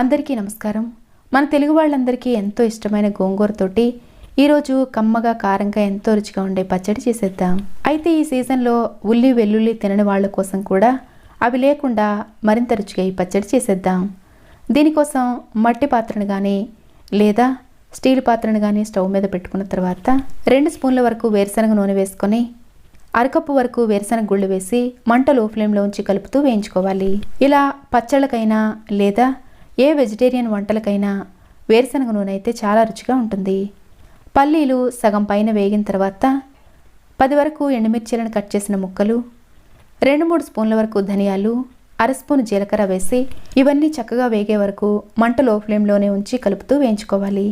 అందరికీ నమస్కారం. మన తెలుగు వాళ్ళందరికీ ఎంతో ఇష్టమైన గోంగూరతోటి ఈరోజు కమ్మగా కారంగా ఎంతో రుచిగా ఉండే పచ్చడి చేసేద్దాం. అయితే ఈ సీజన్లో ఉల్లి వెల్లుల్లి తినని వాళ్ళ కోసం కూడా అవి లేకుండా మరింత రుచిగా ఈ పచ్చడి చేసేద్దాం. దీనికోసం మట్టి పాత్రను కానీ లేదా స్టీల్ పాత్రను కానీ స్టవ్ మీద పెట్టుకున్న తర్వాత రెండు స్పూన్ల వరకు వేరుశనగ నూనె వేసుకొని అరకప్పు వరకు వేరుశనగ గుళ్ళు వేసి మంట లో ఫ్లేమ్లో ఉంచి కలుపుతూ వేయించుకోవాలి. ఇలా పచ్చళ్ళకైనా లేదా ఏ వెజిటేరియన్ వంటలకైనా వేరుశనగ నూనె అయితే చాలా రుచిగా ఉంటుంది. పల్లీలు సగం పైన వేగిన తర్వాత పది వరకు ఎండుమిర్చీలను కట్ చేసిన ముక్కలు రెండు మూడు స్పూన్ల వరకు ధనియాలు అర స్పూన్ జీలకర్ర వేసి ఇవన్నీ చక్కగా వేగే వరకు మంట లో ఫ్లేమ్లోనే ఉంచి కలుపుతూ వేయించుకోవాలి.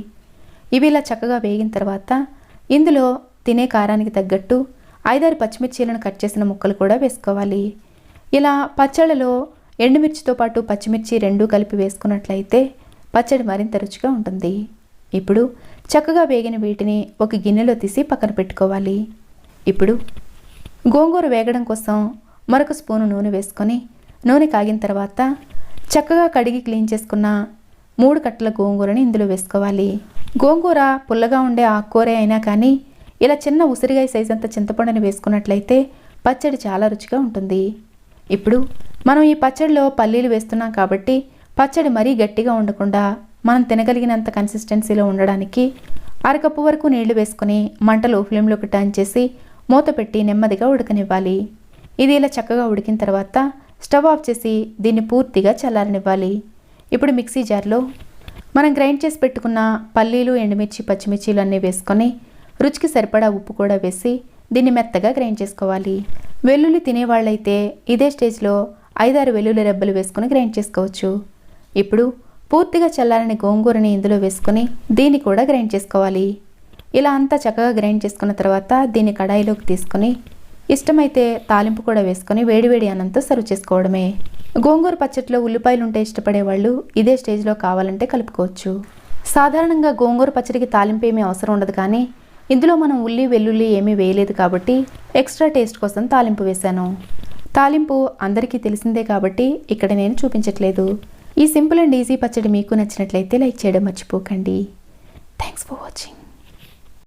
ఇవి ఇలా చక్కగా వేగిన తర్వాత ఇందులో తినే కారానికి తగ్గట్టు ఐదారు పచ్చిమిర్చీలను కట్ చేసిన ముక్కలు కూడా వేసుకోవాలి. ఇలా పచ్చళ్ళలో ఎండుమిర్చితో పాటు పచ్చిమిర్చి రెండూ కలిపి వేసుకున్నట్లయితే పచ్చడి మరింత రుచిగా ఉంటుంది. ఇప్పుడు చక్కగా వేగిన వీటిని ఒక గిన్నెలో తీసి పక్కన పెట్టుకోవాలి. ఇప్పుడు గోంగూర వేగడం కోసం మరొక స్పూను నూనె వేసుకొని నూనె కాగిన తర్వాత చక్కగా కడిగి క్లీన్ చేసుకున్న మూడు కట్టల గోంగూరని ఇందులో వేసుకోవాలి. గోంగూర పుల్లగా ఉండే ఆకుకూర అయినా కానీ ఇలా చిన్న ఉసిరిగాయ సైజ్ అంత చింతపండుని వేసుకున్నట్లయితే పచ్చడి చాలా రుచిగా ఉంటుంది. ఇప్పుడు మనం ఈ పచ్చడిలో పల్లీలు వేస్తున్నాం కాబట్టి పచ్చడి మరీ గట్టిగా ఉండకుండా మనం తినగలిగినంత కన్సిస్టెన్సీలో ఉండడానికి అరకప్పు వరకు నీళ్ళు వేసుకొని మంటలు ఫ్లేమ్లోకి టర్న్ చేసి మూత పెట్టి నెమ్మదిగా ఉడకనివ్వాలి. ఇది ఇలా చక్కగా ఉడికిన తర్వాత స్టవ్ ఆఫ్ చేసి దీన్ని పూర్తిగా చల్లారనివ్వాలి. ఇప్పుడు మిక్సీ జార్లో మనం గ్రైండ్ చేసి పెట్టుకున్న పల్లీలు ఎండుమిర్చి పచ్చిమిర్చిలు అన్నీ వేసుకొని రుచికి సరిపడా ఉప్పు కూడా వేసి దీన్ని మెత్తగా గ్రైండ్ చేసుకోవాలి. వెల్లుల్లి తినేవాళ్ళైతే ఇదే స్టేజ్లో ఐదారు వెల్లుల్లి రెబ్బలు వేసుకుని గ్రైండ్ చేసుకోవచ్చు. ఇప్పుడు పూర్తిగా చల్లారని గోంగూరని ఇందులో వేసుకొని దీన్ని కూడా గ్రైండ్ చేసుకోవాలి. ఇలా అంతా చక్కగా గ్రైండ్ చేసుకున్న తర్వాత దీన్ని కడాయిలోకి తీసుకొని ఇష్టమైతే తాలింపు కూడా వేసుకొని వేడివేడి అన్నంతో సర్వ్ చేసుకోవడమే. గోంగూర పచ్చట్లో ఉల్లిపాయలు ఉంటే ఇష్టపడే వాళ్ళు ఇదే స్టేజ్లో కావాలంటే కలుపుకోవచ్చు. సాధారణంగా గోంగూర పచ్చడికి తాలింపు ఏమీ అవసరం ఉండదు కానీ ఇందులో మనం ఉల్లి వెల్లుల్లి ఏమీ వేయలేదు కాబట్టి ఎక్స్ట్రా టేస్ట్ కోసం తాలింపు వేశాను. తాలింపు అందరికీ తెలిసిందే కాబట్టి ఇక్కడ నేను చూపించట్లేదు. ఈ సింపుల్ అండ్ ఈజీ పచ్చడి మీకు నచ్చినట్లయితే లైక్ చేయడం మర్చిపోకండి. Thanks for watching